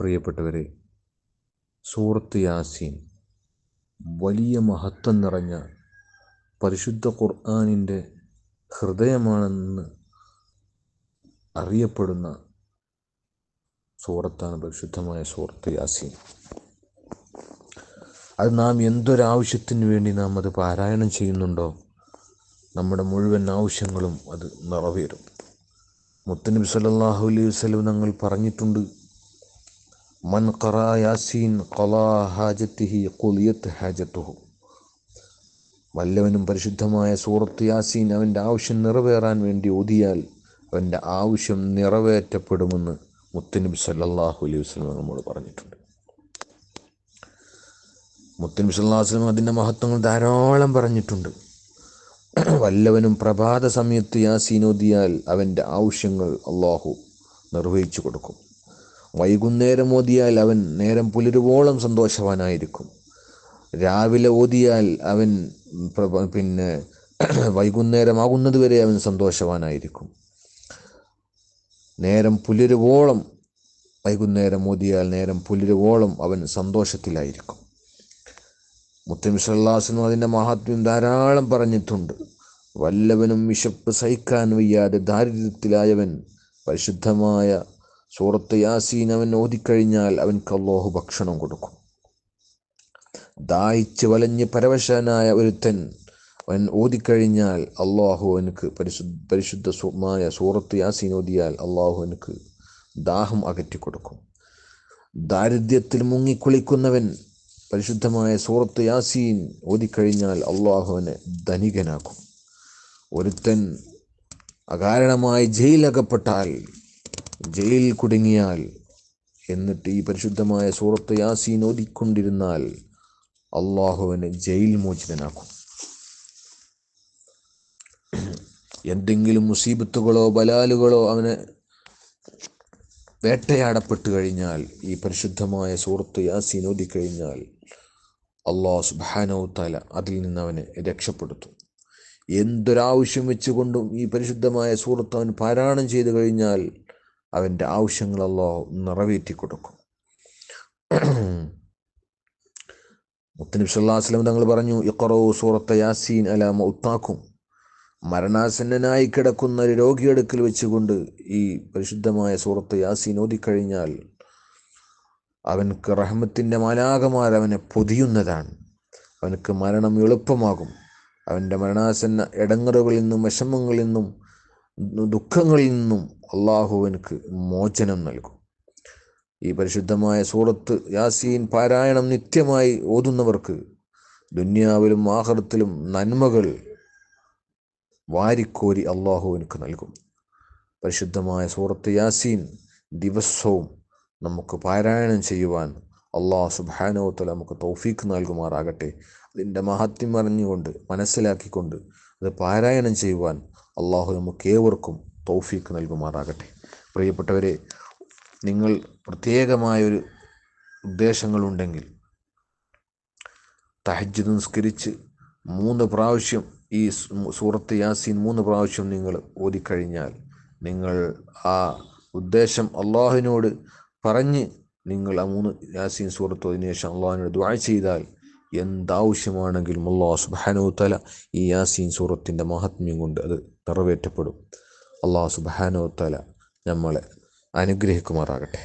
പ്രിയപ്പെട്ടവരെ സൂറത്ത് യാസീൻ വലിയ മഹത്വം നിറഞ്ഞ പരിശുദ്ധ ഖുർആാനിന്റെ ഹൃദയമാണെന്ന് അറിയപ്പെടുന്ന സൂറത്താണ് പരിശുദ്ധമായ സൂറത്ത് യാസീൻ. അത് നാം എന്തൊരാവശ്യത്തിന് വേണ്ടി നാം അത് പാരായണം ചെയ്യുന്നുണ്ടോ? നമ്മുടെ മുഴുവൻ ആവശ്യങ്ങളും അത് നിറവേറും. മുത്തനബി സല്ലല്ലാഹു അലൈഹി വസല്ലം ഞങ്ങൾ പറഞ്ഞിട്ടുണ്ട് മൻ ഖറാ യാസീൻ ഖലാ ഹാജത്തിഹി ഖുലിയത്ത് ഹാജത്തുഹു. വല്ലവനും പരിശുദ്ധമായ സൂറത്ത് യാസീൻ അവന്റെ ആവശ്യം നിറവേറാൻ വേണ്ടി ഓതിയാൽ അവന്റെ ആവശ്യം നിറവേറ്റപ്പെടുമെന്ന് മുത്തനബി സല്ലാഹു അലൈഹി വസല്ലം നമ്മോട് പറഞ്ഞിട്ടുണ്ട്. മുത്തനബി സല്ലല്ലാഹു വസ്ലം അതിന്റെ മഹത്വങ്ങൾ ധാരാളം പറഞ്ഞിട്ടുണ്ട്. വല്ലവനും പ്രഭാത സമയത്ത് യാസീൻ ഓതിയാൽ അവന്റെ ആവശ്യങ്ങൾ അള്ളാഹു നിർവഹിച്ചു കൊടുക്കും. വൈകുന്നേരം ഓതിയാൽ അവൻ നേരം പുലരുവോളം സന്തോഷവാനായിരിക്കും. രാവിലെ ഓതിയാൽ അവൻ പിന്നെ വൈകുന്നേരമാകുന്നത് വരെ അവൻ സന്തോഷവാനായിരിക്കും. നേരം പുലരുവോളം വൈകുന്നേരം ഓതിയാൽ നേരം പുലരുവോളം അവൻ സന്തോഷത്തിലായിരിക്കും. മുത്തനബി സല്ലാസിനും അതിന്റെ മഹാത്മ്യം ധാരാളം പറഞ്ഞിട്ടുണ്ട്. വല്ലവനും വിശപ്പ് സഹിക്കാൻ വയ്യാതെ ദാരിദ്ര്യത്തിലായവൻ പരിശുദ്ധമായ സൂറത്ത് യാസീൻ അവൻ ഓതിക്കഴിഞ്ഞാൽ അവൻക്ക് അള്ളാഹു ഭക്ഷണം കൊടുക്കും. ദാഹിച്ച് വലഞ്ഞ് പരവശനായ ഒരുത്തൻ അവൻ ഓതിക്കഴിഞ്ഞാൽ അള്ളാഹു എനിക്ക് പരിശുദ്ധ പരിശുദ്ധമായ സൂറത്ത് യാസീൻ ഓതിയാൽ അള്ളാഹു എനിക്ക് ദാഹം അകറ്റിക്കൊടുക്കും ദാരിദ്ര്യത്തിൽ മുങ്ങിക്കുളിക്കുന്നവൻ പരിശുദ്ധമായ സൂറത്ത് യാസീൻ ഓതിക്കഴിഞ്ഞാൽ അള്ളാഹുവിനെ ധനികനാക്കും. ഒരുത്തൻ അകാരണമായി ജയിലകപ്പെട്ടാൽ ജയിലിൽ കുടുങ്ങിയാൽ എന്നിട്ട് ഈ പരിശുദ്ധമായ സൂറത്ത് യാസീൻ ഓതിക്കൊണ്ടിരുന്നാൽ അള്ളാഹുവിനെ ജയിൽ മോചിതനാക്കും. എന്തെങ്കിലും മുസീബത്തുകളോ ബലാലുകളോ അവനെ വേട്ടയാടപ്പെട്ട് കഴിഞ്ഞാൽ ഈ പരിശുദ്ധമായ സൂറത്ത് യാസീൻ ഓതിക്കഴിഞ്ഞാൽ അള്ളാഹു സുബാനോ തല അതിൽ നിന്ന് അവനെ രക്ഷപ്പെടുത്തും. എന്തൊരാവശ്യം വെച്ചുകൊണ്ടും ഈ പരിശുദ്ധമായ സൂറത്ത് അവൻ പാരായണം ചെയ്തു കഴിഞ്ഞാൽ അവന്റെ ആവശ്യങ്ങൾ അള്ളാഹു നിറവേറ്റി കൊടുക്കും മുത്തനബി സല്ലല്ലാഹു വസ്ലം തങ്ങൾ പറഞ്ഞു ഇക്കറോ സൂറത്ത് യാസീൻ അല മൗത്താക്കും. മരണാസന്നനായി കിടക്കുന്ന ഒരു രോഗിയെടുക്കൽ വെച്ചുകൊണ്ട് ഈ പരിശുദ്ധമായ സൂറത്ത് യാസീൻ ഓതിക്കഴിഞ്ഞാൽ അവനക്ക് റഹ്മത്തിന്റെ മാലാകമാർ അവനെ പൊതിയുന്നതാണ്. അവനക്ക് മരണം എളുപ്പമാകും. അവന്റെ മരണാസന്ന ഇടങ്ങറുകളിൽ നിന്നും വിഷമങ്ങളിൽ നിന്നും ദുഃഖങ്ങളിൽ നിന്നും അള്ളാഹു എനിക്ക് മോചനം നൽകും. ഈ പരിശുദ്ധമായ സൂറത്ത് യാസീൻ പാരായണം നിത്യമായി ഓതുന്നവർക്ക് ദുന്യാവിലും ആഹൃത്തിലും നന്മകൾ വാരിക്കോരി അള്ളാഹു എനിക്ക് നൽകും. പരിശുദ്ധമായ സൂറത്ത് യാസീൻ ദിവസവും നമുക്ക് പാരായണം ചെയ്യുവാൻ അള്ളാഹു സുബാനോത്തല നമുക്ക് തൗഫീക്ക് നൽകുമാറാകട്ടെ. അതിന്റെ മഹത്യം അറിഞ്ഞുകൊണ്ട് മനസ്സിലാക്കിക്കൊണ്ട് അത് പാരായണം ചെയ്യുവാൻ അള്ളാഹു നമുക്ക് ഏവർക്കും തൗഫീക്ക് നൽകുമാറാകട്ടെ. പ്രിയപ്പെട്ടവരെ നിങ്ങൾ പ്രത്യേകമായൊരു ഉദ്ദേശങ്ങളുണ്ടെങ്കിൽ തഹജ്ജുദ് നിസ്കരിച്ച് മൂന്ന് പ്രാവശ്യം ഈ സൂറത്ത് യാസീൻ മൂന്ന് പ്രാവശ്യം നിങ്ങൾ ഓതിക്കഴിഞ്ഞാൽ നിങ്ങൾ ആ ഉദ്ദേശം അള്ളാഹുവിനോട് പറഞ്ഞ് നിങ്ങൾ ആ മൂന്ന് യാസീൻ സൂറത്ത് ഓതിന് ശേഷം അള്ളാഹുവിനോട് ദുആ ചെയ്താൽ എന്താവശ്യമാണെങ്കിലും അള്ളാഹു സുബ്ഹാനഹു തആല ഈ യാസീൻ സൂറത്തിന്റെ മഹാത്മ്യം കൊണ്ട് അത് നിറവേറ്റപ്പെടും. അള്ളാഹു സുബ്ഹാനഹു തആല നമ്മളെ അനുഗ്രഹിക്കുമാറാകട്ടെ.